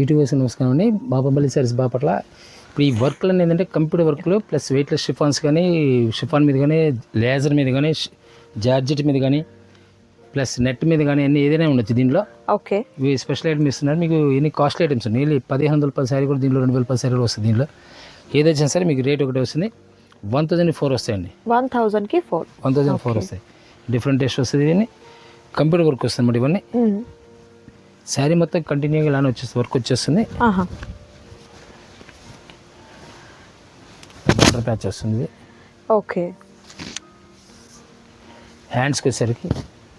YouTubers నమస్కారం అండి. బాబాబల్లి సారీస్ బాపట్ల. ఇప్పుడు ఈ వర్క్లు అనేది ఏంటంటే కంప్యూటర్ వర్క్లు ప్లస్ వెయిట్లెస్ షిఫాన్స్ కానీ షిఫాన్ మీద కానీ లేజర్ మీద కానీ జార్జెట్ మీద కానీ ప్లస్ నెట్ మీద కానీ అన్ని ఏదైనా ఉండొచ్చు దీంట్లో. ఓకే. ఇవి స్పెషల్ ఐటమ్స్ ఇస్తున్నారు. మీకు ఎన్ని కాస్ట్లీ ఐటమ్స్ ఉన్నాయి? పదిహేను వందల రూపాయల శారీ కూడా దీంట్లో రెండు వేల రూపాయల శారీ కూడా వస్తుంది దీంట్లో. ఏదైనా సరే మీకు రేట్ ఒకటి వస్తుంది. వన్ థౌజండ్ ఫోర్ వస్తాయండి. వన్ థౌజండ్కి ఫోర్ వన్ థౌజండ్ ఫోర్ వస్తాయి. డిఫరెంట్ టేస్ట్ వస్తుంది ఇవన్నీ కంప్యూటర్ వర్క్ వస్తుంది ఇవన్నీ. శారీ మొత్తం కంటిన్యూగా ఇలానే వచ్చేస్తుంది వర్క్ వచ్చేస్తుంది. వాటర్ ప్యాచ్ వస్తుంది. ఓకే. హ్యాండ్స్కి వచ్చేసరికి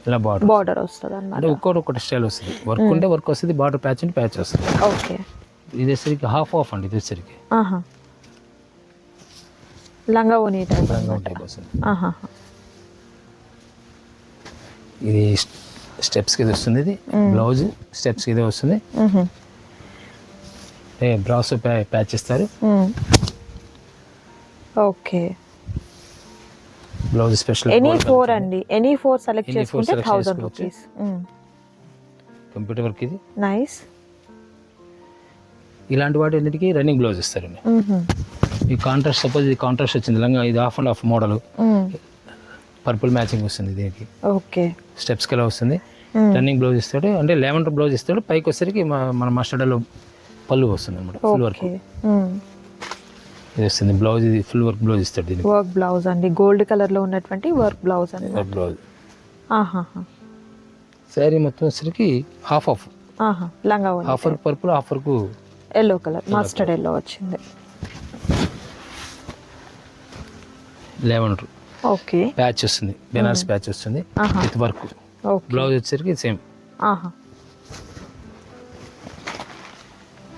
ఇలా బార్డర్ బార్డర్ వస్తుంది అంటే ఒక్కొక్కటి ఒక్కటి స్టైల్ వస్తుంది. వర్క్ ఉంటే వర్క్ వస్తుంది బార్డర్ ప్యాచ్ ఉంటే ప్యాచ్ వస్తుంది. ఓకే. ఇది వచ్చేసరికి హాఫ్ ఆఫ్ అండి ఇది వచ్చేసరికి. లంగా ఓనీ టైప్ రంగం టైప్ వస్తుంది. ఇది స్టెప్స్కి ఇది వస్తుంది ఇది. బ్లౌజ్ స్టెప్స్కి ఇదే వస్తుంది. బ్రాస్ ప్యాచ్ ఇస్తారు okay. Blouse special any four అండి. ఎనీ ఫోర్ సెలెక్ట్ చేసుకుంటే చేసుకోవచ్చు. రూపీస్ కంప్యూటర్ వర్క్ ఇది? నైస్ ఇలాంటి వాటి అన్నిటికీ రన్నింగ్ బ్లౌజ్ ఇస్తారండి ఈ కాంట్రాస్ట్ సపోజ్ ఇది కాంట్రాస్ట్ వచ్చింది. లంగా ఇది half and half model purple matching వస్తుంది దీనికి. ఓకే. స్టెప్స్కి ఎలా వస్తుంది. రన్నింగ్ బ్లౌజ్ ఇస్తాడు. అంటే లెవెన్ బ్లౌజ్ ఇస్తాడు. పైకి వచ్చేసరికి మన మస్టర్డ్లో పళ్ళు వస్తుంది అనమాట ఫుల్ వర్క్ ఇది వస్తుంది. బ్లౌజ్ ఇది ఫుల్ వర్క్ బ్లౌజ్ ఇస్తాడు దీనికి. వర్క్ బ్లౌజ్ అండి. గోల్డ్ కలర్లో ఉన్నటువంటి వర్క్ బ్లౌజ్ అండి. Work blouse. శారీ మొత్తం వచ్చేసరికి హాఫ్ ఆఫ్ ఆహా లంగా half work purple half work yellow colour mustard yellow వచ్చింది. Eleven okay. ప్యాచ్ వస్తుంది. బెనారస్ ప్యాచ్ వస్తుంది. విత్ వర్క్ బ్లౌజ్ వచ్చేసరికి సేమ్. ఆహా.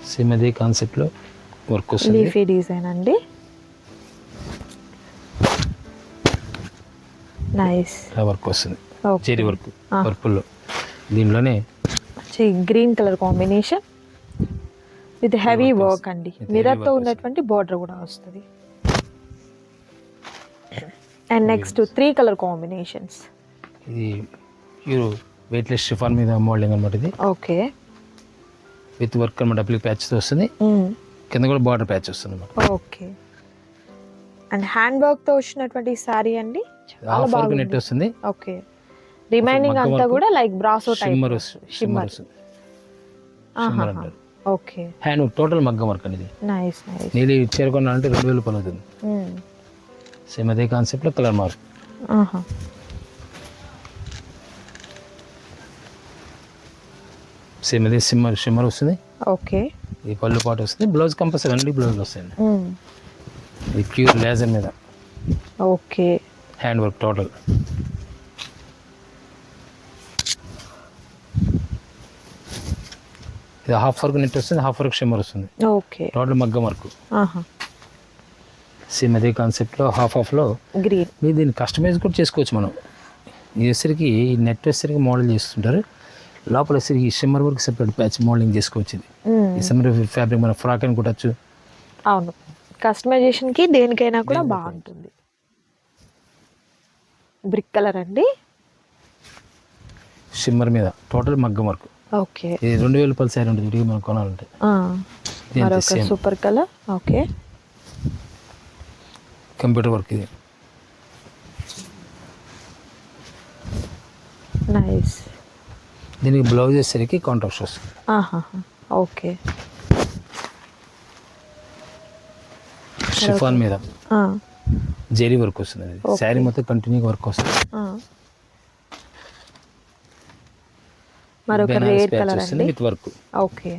సేమ్ అదే కాన్సెప్ట్లో వర్క్ వస్తుంది. లీఫీ డిజైన్ అండి. నైస్. వర్క్ వస్తుంది. చెరీ వర్క్ పర్పుల్లో. దీనిలోనే green colour combination with heavy work అండి. మిర్రర్తో ఉన్నటువంటి బార్డర్ కూడా వస్తుంది. And next three colour combinations ఇది ప్యూర్ వెయిట్లెస్ షిఫాన్ మీద మోడలింగ్ అనమాట ఇది. ఓకే. విత్ వర్క్ అనమాట అప్లిక్ ప్యాచ్తో వస్తుంది. కింద కూడా బార్డర్ ప్యాచ్ వస్తుంది అనమాట ఓకే. అండ్ హ్యాండ్ వర్క్తో వచ్చినటువంటి శారీ అండి? చాలా హాఫ్ వర్క్ బాగుంది. నెట్ వస్తుంది. ఓకే. రిమైనింగ్ అంతా కూడా like brasso type shimmer shimmer okay. Hand total మగ్గం వర్క్ అనేది. నైస్ నైస్ నీళ్ళు చేరుకున్నానంటే రెండు వేలు రూపాయలు అవుతుంది. సేమ్ అదే కాన్సెప్ట్లో కలర్ మార్క్ సేమ్ అదే సిమ్మర్ షిమ్మర్ వస్తుంది. ఓకే. ఈ పళ్ళు పాటు వస్తుంది. బ్లౌజ్ కంపల్సరీ అన్ని బ్లౌజ్ వస్తాయండి. ఇది ప్యూర్ లేజర్ మీద. ఓకే. హ్యాండ్ వర్క్ టోటల్ ఇది హాఫ్ వర్క్ నెట్ వస్తుంది హాఫ్ వర్క్ షిమ్మర్ వస్తుంది. ఓకే. టోటల్ మగ్గం వర్క్ సేమ్ అదే కాన్సెప్ట్లో హాఫ్ హాఫ్లో గ్రీన్ మీరు దీన్ని కస్టమైజ్ కూడా చేసుకోవచ్చు మనం. ఈ నెట్ వచ్చరికి మోడల్ చేస్తుంటారు. లోపల ఈ shimmer work separate patch modelling చేసుకోవచ్చు ఇది ఈ షిమ్మర్ ఫ్యాబ్రిక్ మన ఫ్రాక్ అని కుట్టచ్చు. అవును. కస్టమైజేషన్కి దేనికైనా కూడా బాగుంటుంది. బ్రిక్ కలర్ అండి? షిమ్మర్ మీద. టోటల్ మగ్గం వర్క్ ఓకే ఇది రెండు వేల రూపాయల శారీ ఉంటుంది మనం కొనాలంటే. మరొక super colour okay computer work ఇది. నైస్ దీనికి బ్లౌజ్ వేసరికి కాంట్రాక్ట్ వస్తుంది. ఓకే. షిఫాన్ మీద జెరీ వర్క్ వస్తుంది అది. శారీ మొత్తం కంటిన్యూగా వర్క్ వస్తుంది. మరొక ప్యాచ్ కలర్ అండి. With work okay.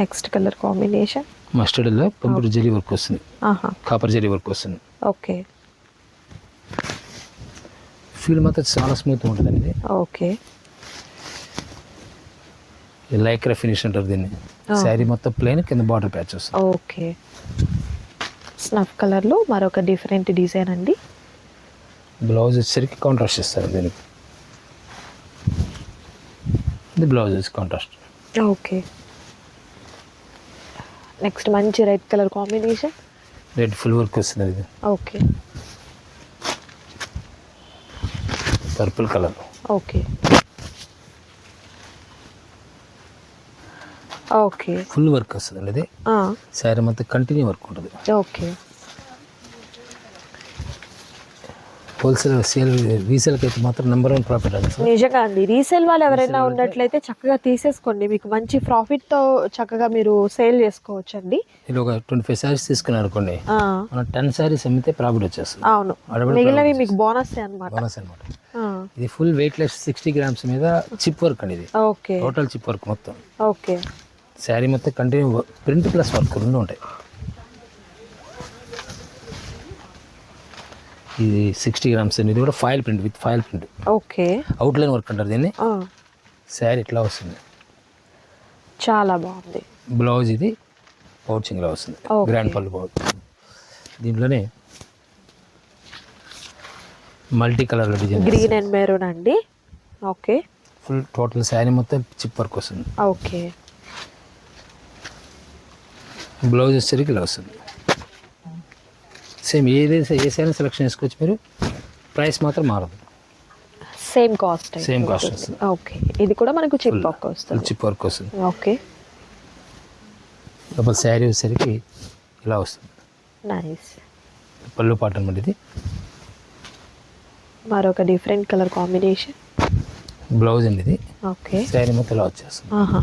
Next colour combination మస్టర్డ్లో computer zari work వస్తుంది. ఆహా. కాపర్ జెరీ వర్క్ వస్తుంది. ఓకే. ఫీల్ మాత్రం చాలా స్మూత్ ఉంటుంది ఇది ఓకే. లైక్రా ఫినిష్ అంటారు దీన్ని. శారీ మొత్తం ప్లెయిన్ కింద బార్డర్ ప్యాచ్ వస్తుంది. ఓకే. స్నఫ్ కలర్లో మరొక డిఫరెంట్ డిజైన్ అండి. బ్లౌజ్ వచ్చేసరికి కాంట్రాస్ట్ ఇస్తారు దీనికి. ఇది బ్లౌజ్ కాంట్రాస్ట్ ఓకే. నెక్స్ట్ మంచి red colour combination red full work వస్తుంది ఇది okay. Purple colour. Okay. Okay. Full work వస్తుంది అండి ఇది శారీ మొత్తం కంటిన్యూ వర్క్ ఉంటుంది. ఓకే. హోల్సేల్ సేల్ రీసేల్కి అయితే మాత్రం నెంబర్ వన్ ప్రాఫిట్ అండి నిజంగా అండి. రీసేల్ వాళ్ళు ఎవరైనా ఉన్నట్లయితే చక్కగా తీసేసుకోండి. మీకు మంచి ప్రాఫిట్తో చక్కగా మీరు సేల్ చేసుకోవచ్చు అండి ఇది ఒక ట్వంటీ ఫైవ్ శారీస్ తీసుకున్నారు అనుకోండి మనం టెన్ శారీస్ అమ్మితే ప్రాఫిట్ వచ్చేస్తుంది. అవును. మిగిలినవి మీకు బోనస్ అనమాట బోనస్ అనమాట ఇది full weight less sixty grams మీద చిప్ వర్క్ అండి ఇది. ఓకే. టోటల్ చిప్ వర్క్ మొత్తం. ఓకే. శారీ మొత్తం కంటిన్యూ ప్రింట్ ప్లస్ వర్క్ రెండు ఉంటాయి. ఇది సిక్స్టీ గ్రామ్స్ అండి. ఇది కూడా foil print with foil print okay. Outline work అంటారు దీన్ని. శారీ ఇట్లా వస్తుంది? చాలా బాగుంది. బ్లౌజ్ ఇది పౌచింగ్ ఇలా వస్తుంది. గ్రాండ్ పళ్ళు పౌచ్ దీంట్లోనే multi colour design green and maroon అండి. ఓకే. ఫుల్ టోటల్ శారీ మొత్తం చిప్ వర్క్ వస్తుంది. ఓకే. బ్లౌజ్ వచ్చేసరికి ఇలా వస్తుంది. సేమ్ ఏదైతే ఏ సైనా సెలెక్షన్ చేసుకోవచ్చు మీరు? ప్రైస్ మాత్రం మారదు. సేమ్ కాస్ట్ సేమ్ కాస్ట్ వస్తుంది. ఓకే ఇది కూడా మనకు చిప్ వర్క్ వస్తుంది. చిప్ వర్క్ వస్తుంది. ఓకే లోపల శారీ వచ్చేసరికి ఇలా వస్తుంది. నైస్ పళ్ళు పాట అనమాట ఇది మరొక డిఫరెంట్ కలర్ కాంబినేషన్ బ్లౌజ్ అండి ఇది ఓకే శారీ మొత్తం ఇలా వచ్చేస్తుంది. ఆహా.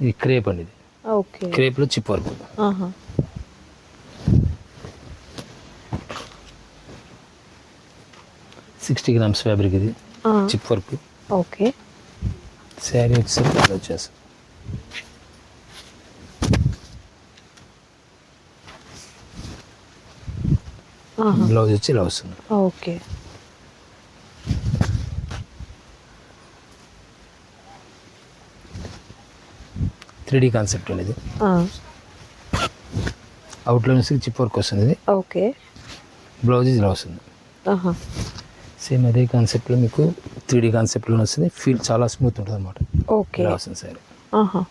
ఇది క్రేప్ అండి ఇది క్రేప్లో chip work. Sixty grams fabric ఇది. Chip work. ఓకే. శారీ వచ్చేసరికి ఆహా. బ్లౌజ్ వచ్చి ఇలా వస్తుంది. ఓకే. త్రీ డీ కాన్సెప్ట్ అవుట్లో నుంచి చిప్ వర్క్ వస్తుంది. ఓకే. బ్లౌజ్ ఇలా వస్తుంది. సేమ్ అదే కాన్సెప్ట్లో మీకు త్రీ డీ కాన్సెప్ట్లో వస్తుంది. ఫీల్ చాలా స్మూత్ ఉంటుంది అనమాట ఓకే. వస్తుంది ఆహా.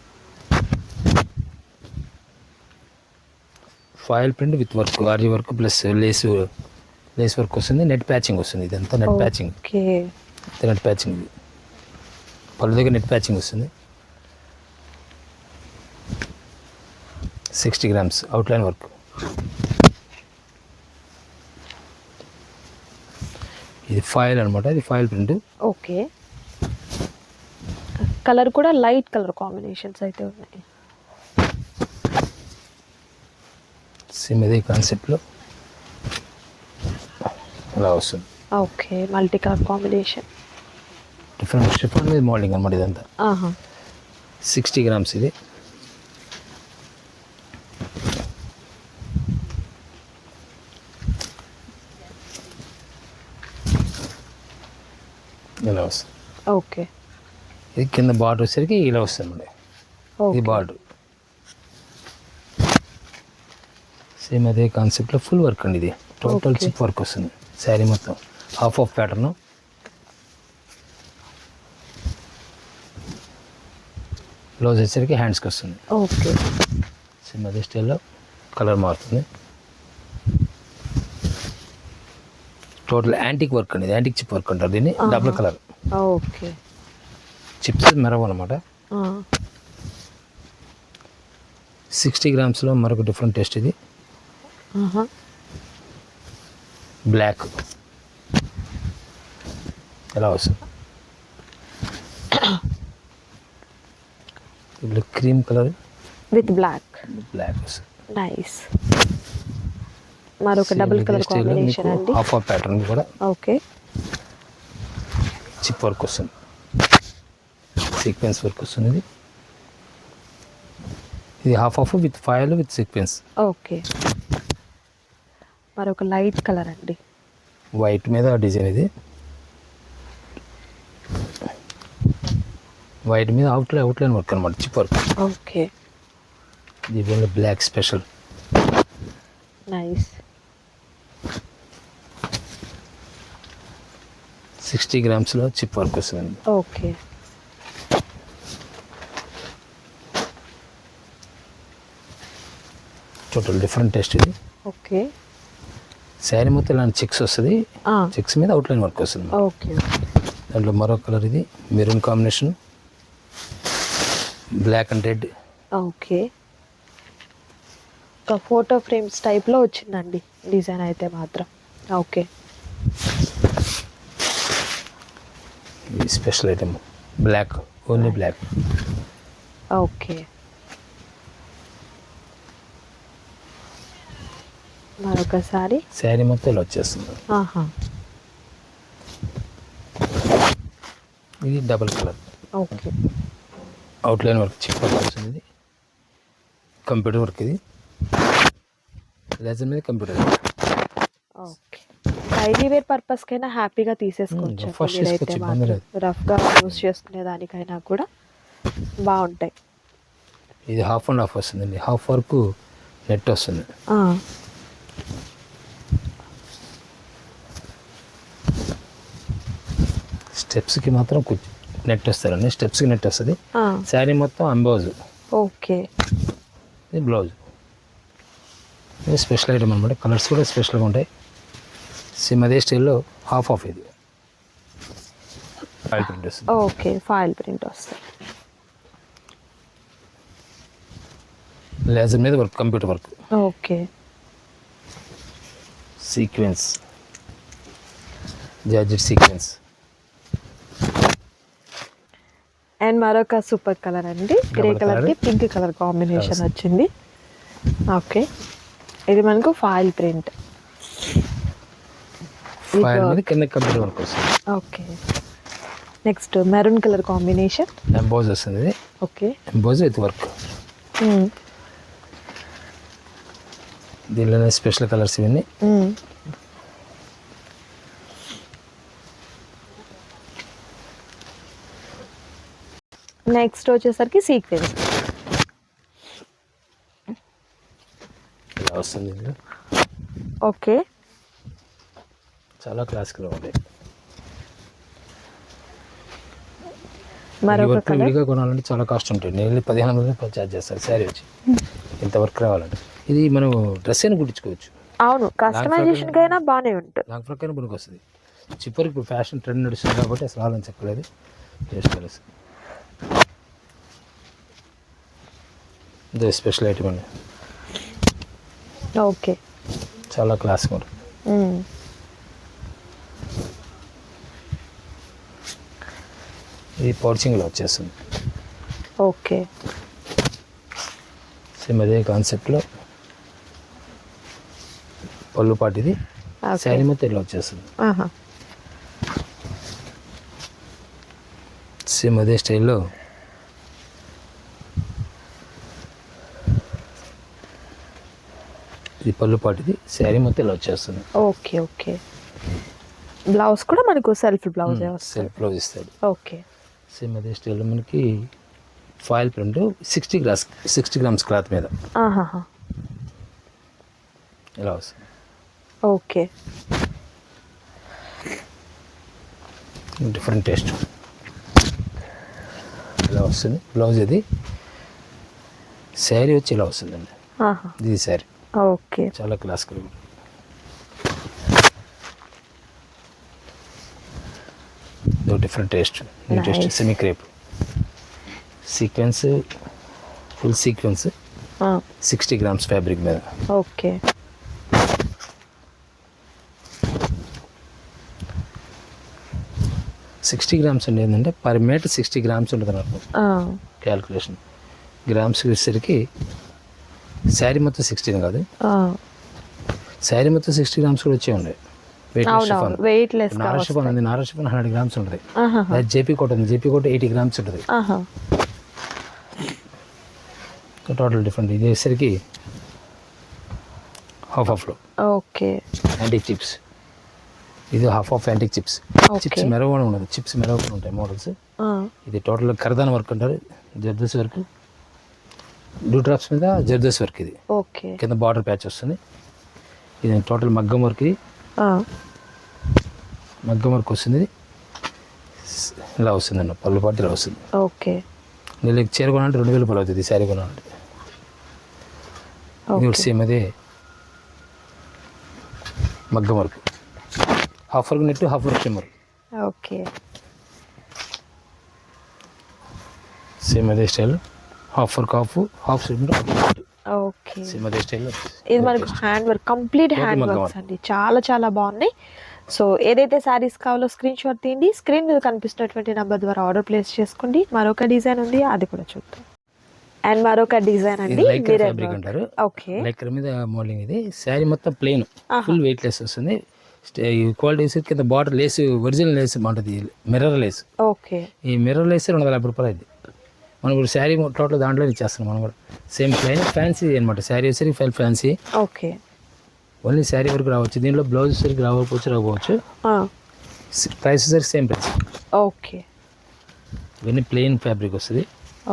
Foil print with work RG work plus lace lace work వస్తుంది. నెట్ ప్యాచింగ్ వస్తుంది. ఇదంతా నెట్ ప్యాచింగ్ నెట్ ప్యాచింగ్ పళ్ళు దగ్గర నెట్ ప్యాచింగ్ వస్తుంది. Sixty grams outline work. ఇది ఫాయిల్ అనమాట ఇది ఫాయిల్ ప్రింట్. ఓకే. కలర్ కూడా లైట్ కలర్ కాంబినేషన్స్ అయితే ఉన్నాయి. సేమ్ ఇదే కాన్సెప్ట్లో అలా వస్తుంది. Okay multi colour combination different chiffon మీద మోడలింగ్ అనమాట ఇదంతా. సిక్స్టీ గ్రామ్స్ ఇది ఇలా వస్తుంది ఓకే. ఇది కింద బార్డర్ వచ్చేసరికి ఇలా వస్తుంది ఇది బార్డర్. సేమ్ అదే కాన్సెప్ట్లో ఫుల్ వర్క్ అండి ఇది. టోటల్. చిప్ వర్క్ వస్తుంది. శారీ మొత్తం. హాఫ్ ఆఫ్ ప్యాటర్న్ బ్లౌజ్ వచ్చేసరికి హ్యాండ్స్కి వస్తుంది. ఓకే. సేమ్ అదే స్టైల్లో కలర్ మారుతుంది. టోటల్ యాంటిక్ వర్క్ అండి యాంటిక్ చిప్ వర్క్ అంటారు దీన్ని. Double colour okay. చిప్స్ మెరవ అనమాట సిక్స్టీ గ్రామ్స్లో మరొక డిఫరెంట్ టేస్ట్ ఇది. బ్లాక్. ఎలా వస్తుంది? Cream colour? With black. Black వస్తుంది. నైస్. మరొక డబుల్ కలర్ కాంబినేషన్ అండి. హాఫ్ ఆఫ్ ప్యాటర్న్ కూడా. ఓకే. చిప్ వర్క్ వస్తుంది. సీక్వెన్స్ వర్క్ వస్తుంది ఇది. ఇది half of with foil with sequence okay. మరొక లైట్ కలర్ అండి. వైట్ మీద డిజైన్ ఇది. వైట్ మీద అవుట్లైన్ అవుట్లైన్ వర్క్ అనమాట చిప్ వర్క్. ఓకే. దీనిలో బ్లాక్ స్పెషల్ నైస్ సిక్స్టీ గ్రామ్స్లో చిప్ వర్క్ వస్తుంది ఓకే. టోటల్ డిఫరెంట్ టేస్ట్ ఇది. ఓకే. శారీ మొత్తం ఇలాంటి చెక్స్ వస్తుంది. చెక్స్ మీద అవుట్లైన్ వర్క్ వస్తుంది ఓకే. దాంట్లో మరో కలర్ ఇది maroon combination. Black and red. Okay. ఒక ఫోటో ఫ్రేమ్స్ టైప్లో వచ్చిందండి డిజైన్ అయితే మాత్రం. Okay. Special item black only black okay మరొకసారి శారీ మొత్తం ఇలా వచ్చేస్తుంది ఇది double colour okay outline work chip work వస్తుంది ఇది. కంప్యూటర్ వర్క్ ఇది. లెజర్ మీద computer okay daily wear purpose కైనా హ్యాపీగా తీసేసుకోవచ్చు Hmm. రఫ్గా యూస్ చేసుకునే దానికైనా కూడా బాగుంటాయి. ఇది హాఫ్ అండ్ హాఫ్ వస్తుందండి. హాఫ్ వర్క్ నెట్ వస్తుంది. స్టెప్స్కి మాత్రం నెట్ వస్తారండి. స్టెప్స్కి నెట్ వస్తుంది. శారీ మొత్తం అంబోజ్ ఓకే. ఇది బ్లౌజ్. ఇది స్పెషల్ ఐటమ్ అనమాట కలర్స్ కూడా స్పెషల్గా ఉంటాయి. సేమ్ అదే స్టైల్లో హాఫ్ ఆఫ్ ఇది. ఆయిల్ ప్రింట్ వస్తుంది. ఓకే ఫైల్ ప్రింట్ వస్తుంది. లేజర్ మీద work computer work okay. Sequence georgette sequence and మరొక సూపర్ కలర్ అండి. గ్రే Double కలర్కి colour. Pink colour combination. వచ్చింది. ఓకే ఇది మనకు ఫైల్ ప్రింట్ ఫైల్ మీద కింద కంప్యూటర్ వర్క్ వస్తుంది. Okay. Next maroon colour combination. Emboss వస్తుంది ఇది ఓకే. Emboss with work. దీనిలోనే స్పెషల్ కలర్స్ ఇవన్నీ. నెక్స్ట్ వచ్చేసరికి సీక్వెన్స్. వస్తుంది ఓకే. చాలా ఈ మరొక వర్క్ విడిగా కొనాలంటే చాలా కాస్ట్ ఉంటుంది. నేను పదిహేను వందల ఛార్జ్ చేస్తారు. శారీ వచ్చి. ఇంత వర్క్ రావాలంటే. ఇది మనం డ్రెస్ అయినా కుట్టించుకోవచ్చు. అవును కస్టమైజేషన్ కైనా బాగానే ఉంటుంది. నాకు ప్రకారం పనికి వస్తుంది చిప్పర్ ఇప్పుడు ఫ్యాషన్ ట్రెండ్ నడుస్తుంది కాబట్టి అసలు ఆలోచన చెప్పలేదు. జస్ట్ తెలుసు. ఇదే స్పెషల్ ఐటమ్ అండి. ఓకే. చాలా క్లాస్గా ఉంటుంది ఇది పౌచింగ్లో వచ్చేస్తుంది. ఓకే. సేమ్ అదే కాన్సెప్ట్లో పళ్ళు పాటిది. శారీ మొత్తం ఇలా వచ్చేస్తుంది. సేమ్ అదే స్టైల్లో ఇది పళ్ళు పాటిది. శారీ మొత్తం ఇలా వచ్చేస్తుంది. Okay okay. బ్లౌజ్ కూడా మనకు సెల్ఫ్ బ్లౌజే సెల్ఫ్ బ్లౌజ్ ఇస్తాడు. ఓకే. సేమ్ అదే స్టైల్లో మనకి foil print sixty grams sixty grams cloth మీద. ఇలా వస్తుంది. ఓకే. Different taste. ఇలా వస్తుంది. బ్లౌజ్ ఇది. శారీ వచ్చి ఇలా వస్తుందండి. ఇది శారీ. ఓకే. చాలా classical different taste new taste. Semi crepe sequence full sequence sixty grams fabric మీద. ఓకే. సిక్స్టీ గ్రామ్స్ అండి ఏంటంటే పర్ మీటర్ సిక్స్టీ గ్రామ్స్ ఉంటుంది నాకు. క్యాల్కులేషన్ గ్రామ్స్ వచ్చేసరికి శారీ మొత్తం సిక్స్టీన్ కాదు. శారీ మొత్తం సిక్స్టీ గ్రామ్స్ కూడా వచ్చే ఉన్నాయి వెయిట్ వెయిట్ లెస్ నారా షిఫాన్ ఉంది నారా షిఫాన్ హండ్రెడ్ గ్రామ్స్ ఉంటుంది. అది జేపీ కోట ఉంది. జేపీ కోట ఎయిటీ గ్రామ్స్ ఉంటుంది. టోటల్ డిఫరెంట్ ఇది వచ్చేసరికి హాఫ్ ఆఫ్లో ఓకే. యాంటిక్ చిప్స్ ఇది half off antique chips. Chips మెరవకుండా ఉండదు. చిప్స్ మెరవకుండా ఉంటాయి మోడల్స్ ఇది టోటల్ కరదాన్ వర్క్ అంటారు. జర్దోస్ వర్క్ డూ డ్రాప్స్ మీద జర్దోస్ వర్క్ ఇది. ఓకే. కింద బార్డర్ ప్యాచ్ వస్తుంది. ఇది టోటల్ మగ్గం వర్క్ ఇది. మగ్గం వర్క్ వస్తుంది. ఇలా వస్తుంది అన్న పళ్ళు పాటు ఇలా వస్తుంది. ఓకే. నేను చీర కొనాలంటే రెండు వేలు పళ్ళు అవుతుంది శారీ కొనాలంటే. సేమ్ అదే మగ్గం work. Half work net half work stem work. Okay. Same అదే style. Half work half half stem half style ఇది మనకు hand work complete hand works అండి. చాలా చాలా బాగున్నాయి. సో ఏదైతే శారీస్ కావాలో స్క్రీన్ షాట్ తీయండి. స్క్రీన్ మీద కనిపిస్తున్నటువంటి నెంబర్ ద్వారా ఆర్డర్ ప్లేస్ చేసుకోండి. మరొక డిజైన్ ఉంది. అది కూడా చూద్దాం. అండ్ మరొక డిజైన్ అండి. ఫ్యాబ్రిక్. అంటారు ఓకే. లైక్ మీద మోడలింగ్ ఇది. శారీ మొత్తం ప్లెయిన్ ఆహా. ఫుల్ వెయిట్ లెస్ వస్తుంది క్వాలిటీ కింద బార్డర్ లేస్ ఒరిజినల్ లేస్ బాగుంటుంది. Mirror lace okay. ఈ మిర్రర్ లేస్ రెండు వందల యాభై రూపాయలు అయింది. మనం ఇప్పుడు శారీ టోటల్ దాంట్లో ఇచ్చేస్తున్నాం మనం కూడా. సేమ్ ప్లెయిన్ ఫ్యాన్సీ అనమాట శారీ వచ్చేసరికి file fancy okay. Only sari వరకు రావచ్చు. దీనిలో బ్లౌజ్ వచ్చేసరికి రాకపోవచ్చు రాకపోవచ్చు. ప్రైస్ వచ్చేసరికి సేమ్ ప్రైస్ ఓకే. ఇవన్నీ ప్లెయిన్ ఫ్యాబ్రిక్ వస్తుంది.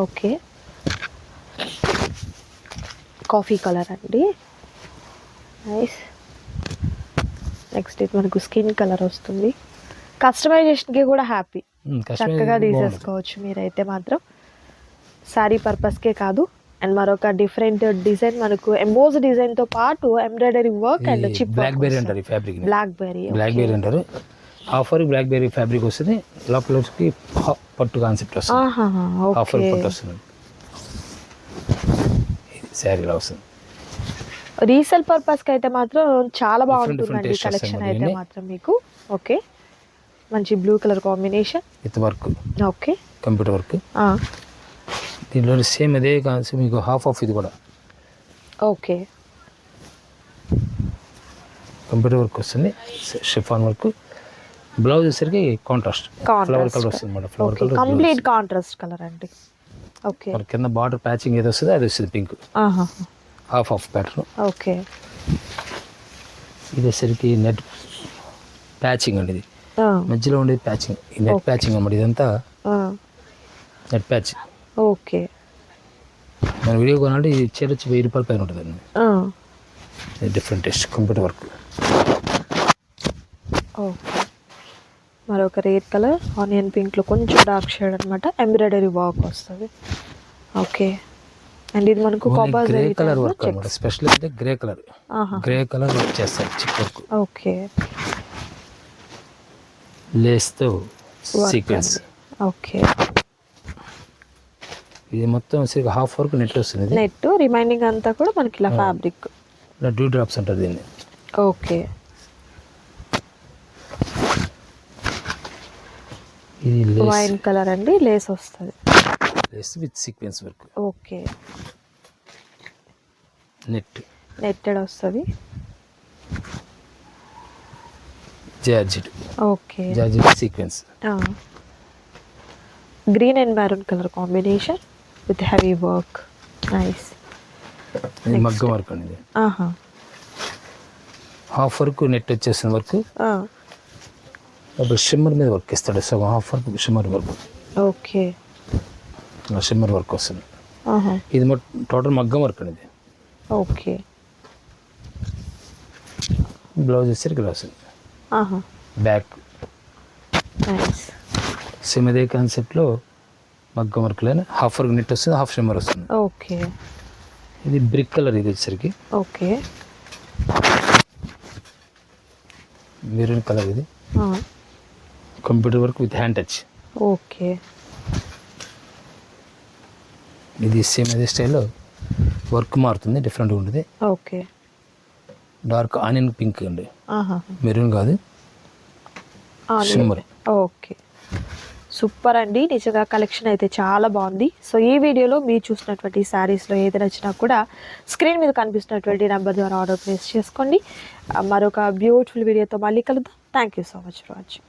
ఓకే. కాఫీ కలర్ అండి. నైస్ నెక్స్ట్ ఇది మనకు స్కిన్ కలర్ వస్తుంది. కస్టమైజేషన్కి కూడా హ్యాపీ చక్కగా తీసేసుకోవచ్చు మీరైతే మాత్రం. శారీ పర్పస్కే కాదు. అండ్ మరొక డిఫరెంట్ డిజైన్ మనకు ఎంబోజ్ డిజైన్తో పాటు embroidery work and chip blackberry అంటారు fabric blackberry blackberry అంటారు. ఆఫర్ బ్లాక్ బెర్రీ ఫ్యాబ్రిక్ వస్తుంది. లోపల వచ్చి హ- పట్టు కాన్సెప్ట్ వస్తుంది. ఆఫర్ పట్టు వస్తుంది. శారీలో వస్తుంది. రీసేల్ పర్పస్కి అయితే మాత్రం చాలా బాగుంటుందండి కలెక్షన్ అయితే. మాత్రం మీకు. ఓకే. మంచి blue colour combination with work okay. Computer work దీనిలో సేమ్ అదే కాన్సెప్ట్ మీకు హాఫ్ ఆఫ్ ఇది కూడా. ఓకే. కంప్యూటర్ వర్క్ వస్తుంది షిఫాన్ వర్క్. బ్లౌజ్ వచ్చేసరికి కాంట్రాస్ట్ ఫ్లవర్ కలర్ వస్తుంది madam flower colour complete contrast colour అండి. ఓకే. మన కింద బార్డర్ ప్యాచింగ్ ఏది వస్తుంది అది వస్తుంది పింక్ ఆహా. Half off pattern okay. ఇది వచ్చేసరికి నెట్ ప్యాచింగ్ అండి ఇది. మధ్యలో ఉండేది ప్యాచింగ్ ఈ నెట్. ప్యాచింగ్ అన్నమాట ఇదంతా. ఆ, నెట్ ప్యాచ్ ఓకే. మన వీడియో కొనాలంటే ఇది చీర వచ్చి వెయ్యి రూపాయల పైన ఉంటుంది ఆ, ఇది different test computer work okay. మరొక రేడ్ కలర్ ఆనియన్ పింక్లో కొంచెం డార్క్ షేడ్ అనమాట ఎంబ్రాయిడరీ వర్క్ వస్తుంది. ఓకే. అండ్ ఇది మనకు గ్రే కలర్ వర్క్ అనమాట స్పెషల్ అయితే grey colour grey colour work చేస్తారు చిక్ వర్క్ ఓకే. లేస్తో సీక్వెన్స్. ఓకే. ఇది మొత్తం హాఫ్ వర్క్ నెట్ వస్తుంది నెట్ రిమైనింగ్ అంతా కూడా మనకి ఇలా ఫ్యాబ్రిక్ ఇలా డ్యూ డ్రాప్స్ అంటారు దీన్ని. ఓకే. ఇది లేస్ వైన్ కలర్ అండి లేస్ వస్తుంది. Lace with sequence work okay. Net netted వస్తుంది. Georgette okay. Georgette sequence green and maroon colour combination with heavy work nice ఇది మగ్గం వర్క్ అండి ఇది ఆహా. హాఫ్ వర్క్ నెట్ వచ్చేసిన వర్క్ అప్పుడు షిమ్మర్ మీద వర్క్ ఇస్తాడు. సగం half work shimmer work okay shimmer work వస్తుంది. ఇది టోటల్ మగ్గం వర్క్ అండి ఇది ఓకే బ్లౌజ్ వచ్చేసరికి ఇలా వస్తుంది. ఆహా. బ్యాక్ సేమ్ అదే కాన్సెప్ట్లో మగ్గం వర్క్లోనే హాఫ్ వర్క్ నెట్ వస్తుంది హాఫ్ షిమ్మర్ వస్తుంది. ఓకే. ఇది బ్రిక్ కలర్ ఇది వచ్చేసరికి. ఓకే. మెరూన్ కలర్ ఇది. Computer work with hand touch okay. ఇది సేమ్ అదే స్టైల్లో వర్క్ మారుతుంది డిఫరెంట్గా ఉంటుంది. ఓకే. డార్క్ ఆనియన్ పింక్ అండి. మెరూన్ కాదు. Shimmer okay. సూపర్ అండి. నిజంగా కలెక్షన్ అయితే చాలా బాగుంది. సో ఈ వీడియోలో మీరు చూసినటువంటి శారీస్లో ఏది నచ్చినా కూడా స్క్రీన్ మీద కనిపిస్తున్నటువంటి నెంబర్ ద్వారా ఆర్డర్ ప్లేస్ చేసుకోండి. మరొక బ్యూటిఫుల్ వీడియోతో మళ్ళీ కలుద్దాం. Thank you so much for watching